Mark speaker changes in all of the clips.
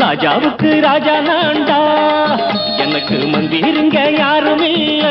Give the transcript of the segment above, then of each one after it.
Speaker 1: ராஜாவுக்கு ராஜா நான்டா. எனக்கு மந்திருங்க யாரும் இல்ல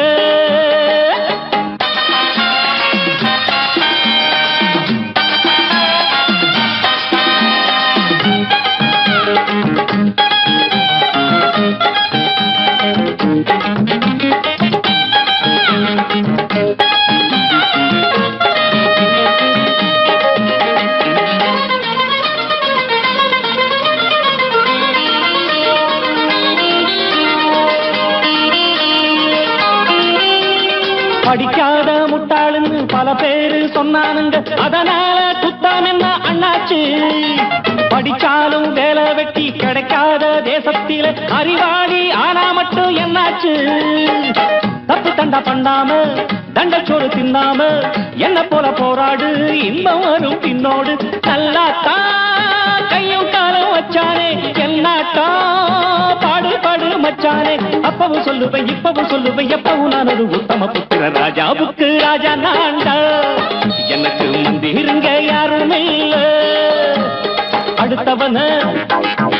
Speaker 1: தண்டச்சோறு என்ன போல போராடு? இன்பம் வரும் பின்னோடு. நல்லாத்தா கையும் காலம் வச்சானே. என்னாட்டா பாடு பாடு மச்சானே. அப்பவும் சொல்லுவேன் இப்பவும் சொல்லுவேன் எப்பவும் நான் ஒரு உத்தம புத்திர ராஜாவுக்கு ராஜா நான்டா எனக்கு மந்திருங்க யாரும் இல்லை அடுத்தவன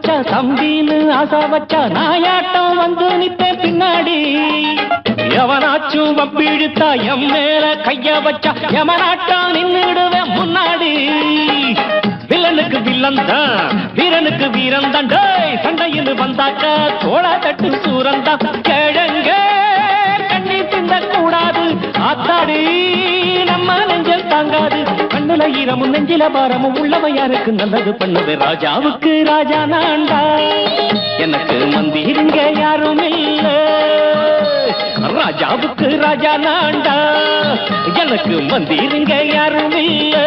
Speaker 1: வச்சா தம்பின்னு ஆசா வச்சா நாயாட்டம் வந்து நிப்பேன் பின்னாடி. எவனாச்சும் வப்பிழுத்தா எம் மேல கைய வச்சா எவனாட்டம் நின்னுடுவேன் முன்னாடி. வில்லனுக்கு வில்லன் தான் வீரனுக்கு வீரன் தான். டேய் சண்டையில் வந்தாக்க தோளா தட்டு சூரந்தா தான். கண்ணி தின்ன கூடாது ஆத்தாடி நம்ம நெஞ்சல் தாங்காது. கண்ணுல ஈரமும் நெஞ்சில பாரமும் உள்ளவன் யாருக்கு நல்லது பண்ணுது? ராஜாவுக்கு ராஜா நாண்டா எனக்கு மந்திருங்க யாரும் இல்ல ராஜாவுக்கு ராஜா நாண்டா எனக்கு மந்திருங்க யாரும் இல்லை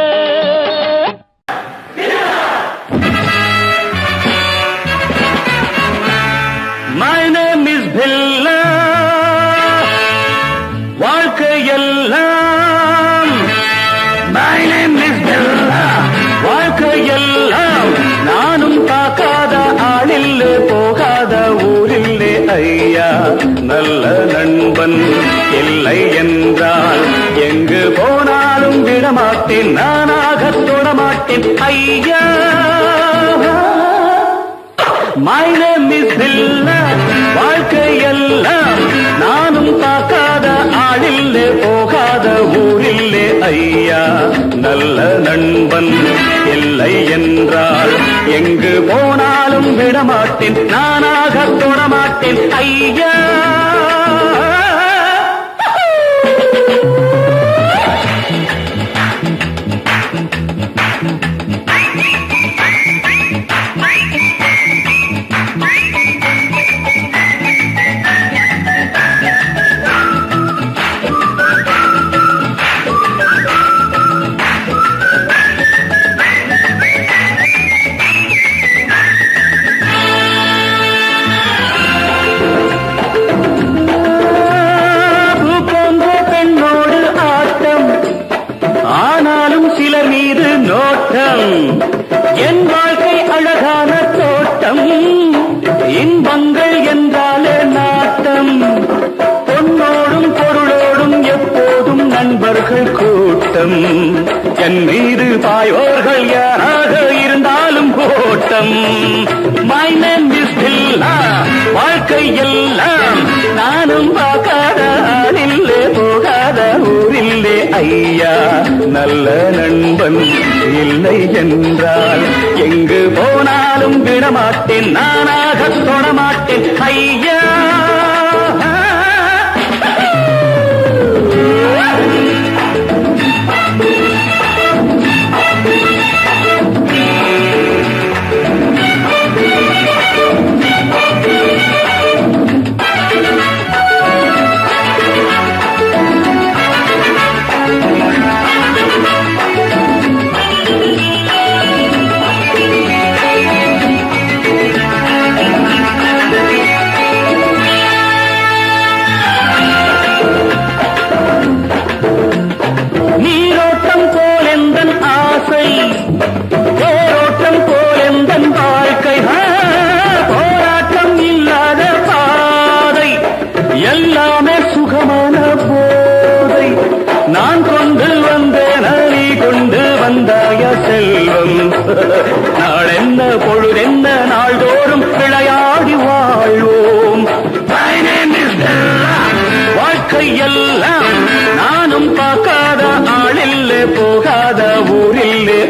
Speaker 1: மாட்டேன் நானாக தொடமாட்டேன். ஐயா. My name is Billa. வாழ்க்கையெல்லாம் நானும் பார்க்காத ஆளில்லே போகாத ஊரில்லே. ஐயா நல்ல நண்பன் இல்லை என்றால் எங்கு போனாலும் விடமாட்டேன். நானாக தொடமாட்டேன். ஐயா.
Speaker 2: ஓட்டம் மை நேம் இஸ் வாழ்க்கை எல்லாம் நானும் பார்க்காத? ஆளில்லே போகாத ஊரில்லே ஐயா. நல்ல நண்பன் இல்லை என்றால் எங்கு போனாலும் விடமாட்டேன். நானாக தொடமாட்டேன். ஐயா.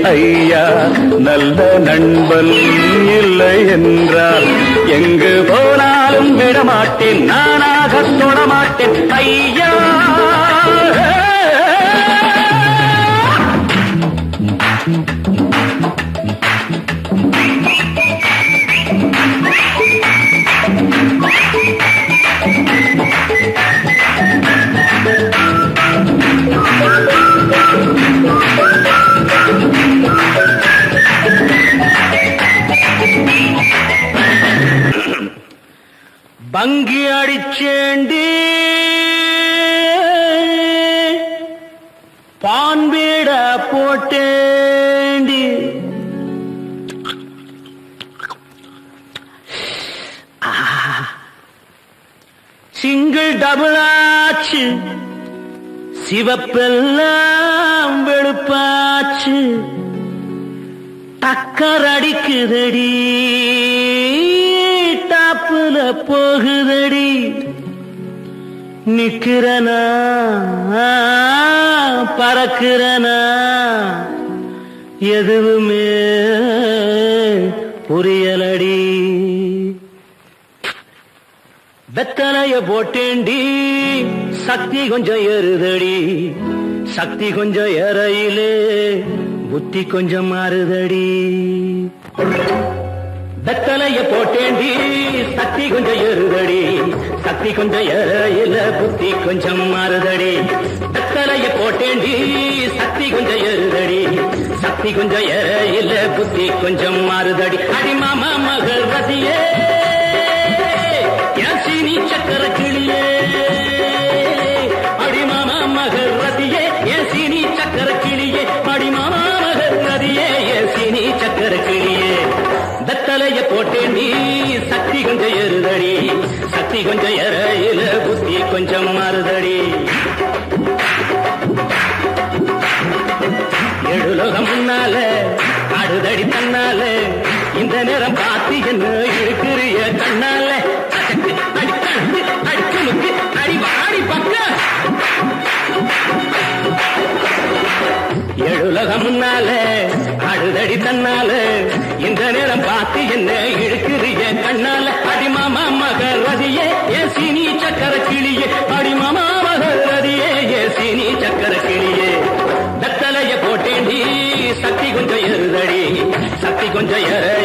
Speaker 2: ஐயா நல்ல நண்பன் இல்லை என்றால் எங்கு போனாலும் விடமாட்டேன் நானாக தொடமாட்டேன் ஐயா. பங்கி அடிச்சேண்டி. பான்பீட போட்டேண்டி. சிங்கிள் டபுள் ஆச்சு. சிவப்பெல்லாம் வெளுப்பாச்சு. டக்கர் அடிக்குதடி. டாப்புல போகுதடி. நிக்கிறனா? பறக்கிறனா? எதுவுமே புரியலடி. வெத்தலைய போட்டேண்டி சக்தி கொஞ்சம் ஏறுதடி. சக்தி கொஞ்சம் ஏறையிலே புத்தி கொஞ்சம் மாறுதடி. வெத்தலைய போட்டேண்டி சக்தி கொஞ்சம் எருதடி சக்தி கொஞ்சம் ஏறையில புத்தி கொஞ்சம் மறுதடி. வெத்தலைய போட்டேண்டி சக்தி கொஞ்சம் எருதடி சக்தி கொஞ்சம் ஏறையில புத்தி கொஞ்சம் மறுதடி. அடிமாமா மகள் ரதியே யாசினி சக்கர கிளியே. கட்டளைய போட்டே நீ சக்தி கொஞ்சம் எருதடி சக்தி கொஞ்சம் எறையில புத்தி கொஞ்சம் மாறுதடி. எழுலோகம் முன்னால அடுதடி தன்னால. இந்த நேரம் பார்த்து என்ன இருக்கிறிய கண்ணால. அடக்கு, அடி பக்க. எழுலகம் முன்னால ஆடுதடி தன்னால. இந்த நேரம் பார்த்து என்ன இழுக்கிறிய கண்ணால. அடிமாமா மகர் ரதியே ஏ சீனி சக்கர கிளியே அடிமாமா மகர் ரதியே ஏ சீனி சக்கர கிளியே வெத்தலைய போட்டேண்டி சக்தி கொஞ்சம் ஏறுதடி சக்தி கொஞ்சம் ஏறையில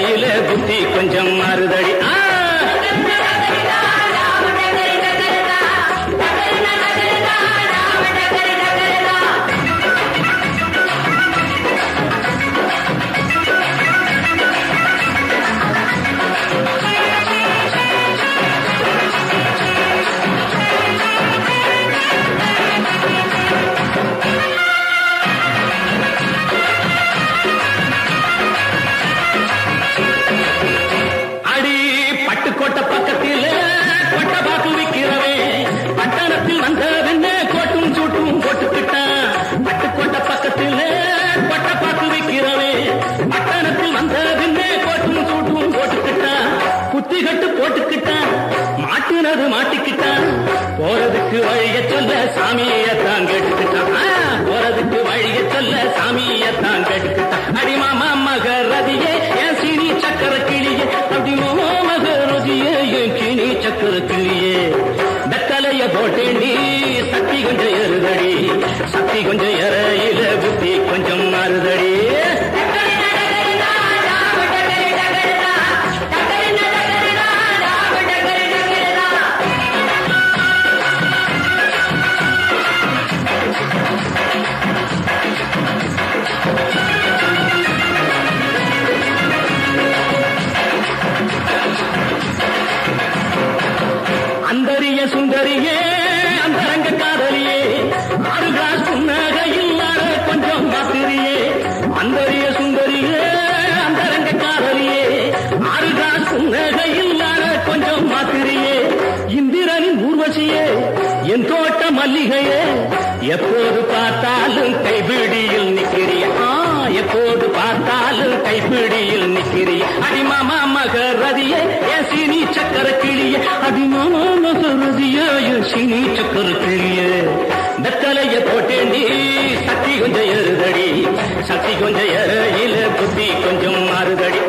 Speaker 2: வழிய சொல்ல சாமியத்தான் கேட்டுக்கிட்டான். போறதுக்கு வழிய சொல்ல சாமியத்தான் கேட்டுக்கிட்டான். அடிமாமா மகரதியே என் சீனி சக்கர கிளியே அப்படிமோ மகரதியே என் சீனி சக்கர கிளியே. வெத்தலைய போட்டேண்டி சக்தி கொஞ்சம் எருதடி சக்தி கொஞ்சம் எற மல்லிகையே எப்போது பார்த்தாலும் கைபிடியில் நிக்கிறிய. ஆ எப்போது பார்த்தாலும் கைபிடியில் நிக்கிறிய. அடிமாமா மகரதியே என் சீனி சக்கர கிளிய அடிமாமா மகரதியே என் சீனி சக்கர கிளிய வெத்தலைய போட்டேண்டி சக்தி கொஞ்சம் எருதடி சக்தி கொஞ்சம் எறையில புத்தி கொஞ்சம் மாறுதடி.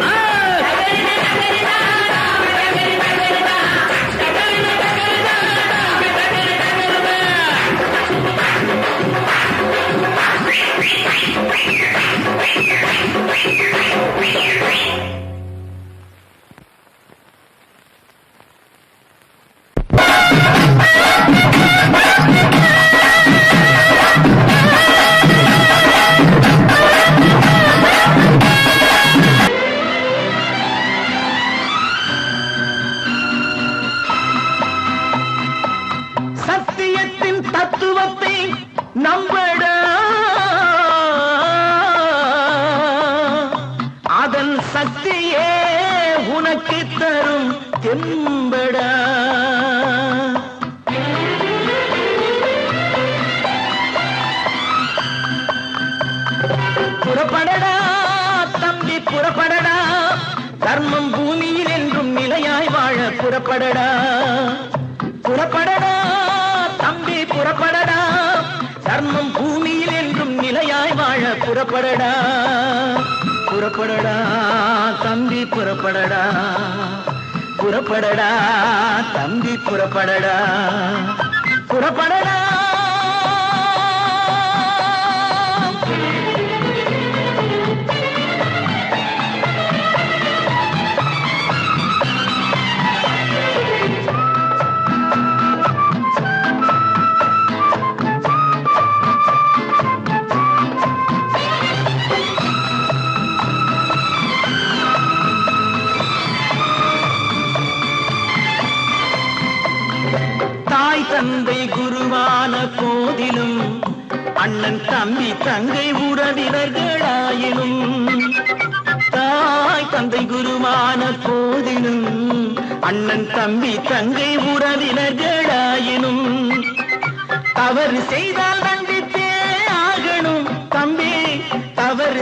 Speaker 3: தர்மம் பூமியில் என்றும் நிலையாய் வாழ புறப்படடா. புறப்படடா தம்பி புறப்படடா. தர்மம் பூமியில் என்றும் நிலையாய் வாழ புறப்படடா. புறப்படடா தம்பி புறப்படடா. புறப்படடா தம்பி புறப்படடா. புறப்படடா.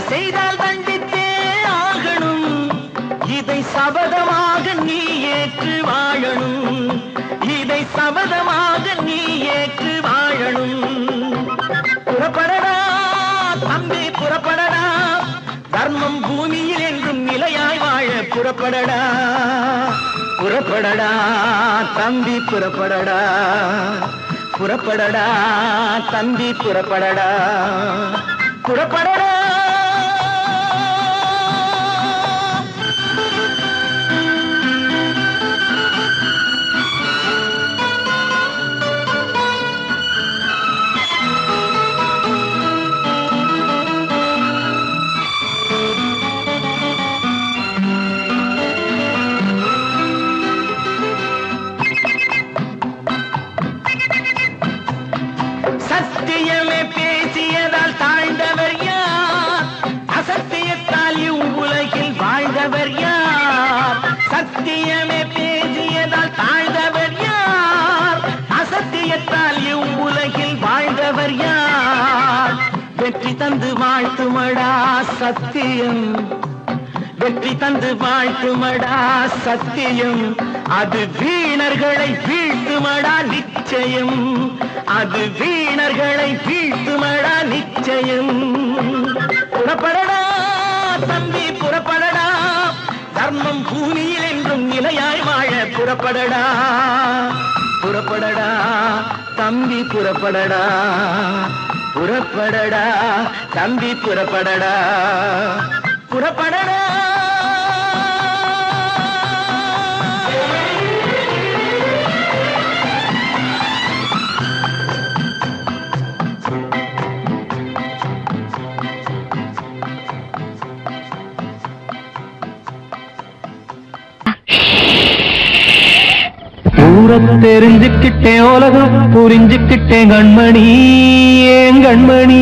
Speaker 3: செய்தால் தண்டித்தே ஆகணும். இதை சபதமாக நீ ஏற்று வாழணும். இதை சபதமாக நீ ஏற்று வாழணும். புறப்படடா தம்பி புறப்படடா. தர்மம் பூமியில் என்றும் நிலையாய் வாழ புறப்படடா. புறப்படடா தம்பி புறப்படடா. புறப்படடா தம்பி புறப்படடா. புறப்படடா. வெற்றி தந்து வாழ்த்துமடா சத்தியம். அது வீணர்களை வீழ்த்துமடா நிச்சயம். அது வீணர்களை வீழ்த்துமடா நிச்சயம். புறப்படடா தம்பி புறப்படடா. தர்மம் பூமியில் என்றும் நிலையாய் வாழ புறப்படடா. புறப்படடா தம்பி புறப்படடா. புறப்படடா தம்பி புறப்படடா. புறப்படடா.
Speaker 4: தெரிஞ்சுக்கிட்டேன் உலகம் புரிஞ்சுக்கிட்டேன் கண்மணி. ஏன் கண்மணி?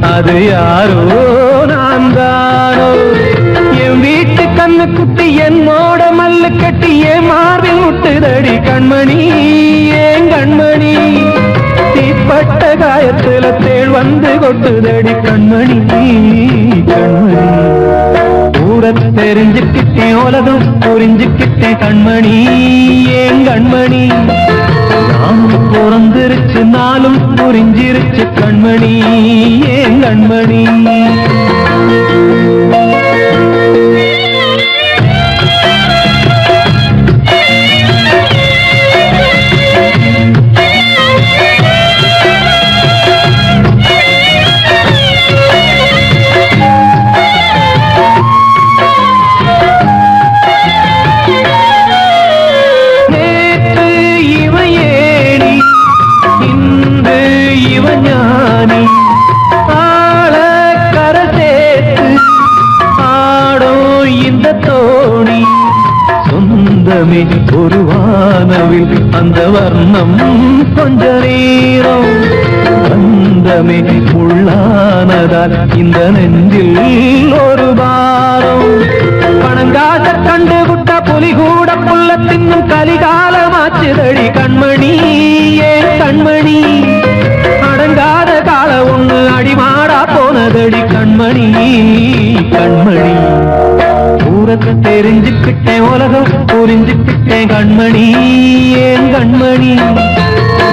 Speaker 4: அது யாரோ நான் தானோ? என் வீட்டு கண்ணு குட்டி என்னோட மல்லு கட்டி என் மார்பில் முட்டுதடி கண்மணி ஏன் கண்மணி. தீப்பட்ட காயத்துல தேள் வந்து கொட்டுதடி கண்மணி கண்மணி. ஊர தெரிஞ்சுக்கிட்டேன் உலகம் புரிஞ்சுக்கிட்டேன் கண்மணி ஏன் கண்மணி. நானும் பிறந்திருச்சு நாளும் புரிஞ்சிருச்சு கண்மணி ஏன் கண்மணி? பந்தமே உள்ளானதால் இந்த நெஞ்சில் ஒரு பாரம். பணங்காச கண்டு விட்ட புலி கூட புள்ள தின்னும் கலிகாலமாச்சுதடி கண்மணி ஏன் கண்மணி. அடங்காத கால ஒண்ணு அடிமாடா போனதடி கண்மணி கண்மணி. உலகத்தை தெரிஞ்சுக்கிட்டேன் உலகம் புரிஞ்சுக்கிட்டேன் கண்மணி ஏன் கண்மணி?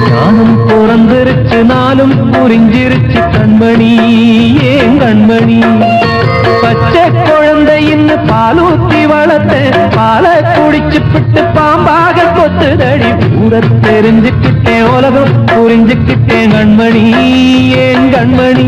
Speaker 4: ஞானம் பிறந்திருச்சு நாளும் புரிஞ்சிருச்சு கண்மணி ஏன் கண்மணி? பச்சை குழந்தை இன்னும் பாலூத்தி வளர்த்த பாலை குடிச்சு பிட்டு பாம்பாக கொத்துதடி. கூட தெரிஞ்சுக்கிட்டேன் உலகம் புரிஞ்சுக்கிட்டேன் கண்மணி ஏன் கண்மணி?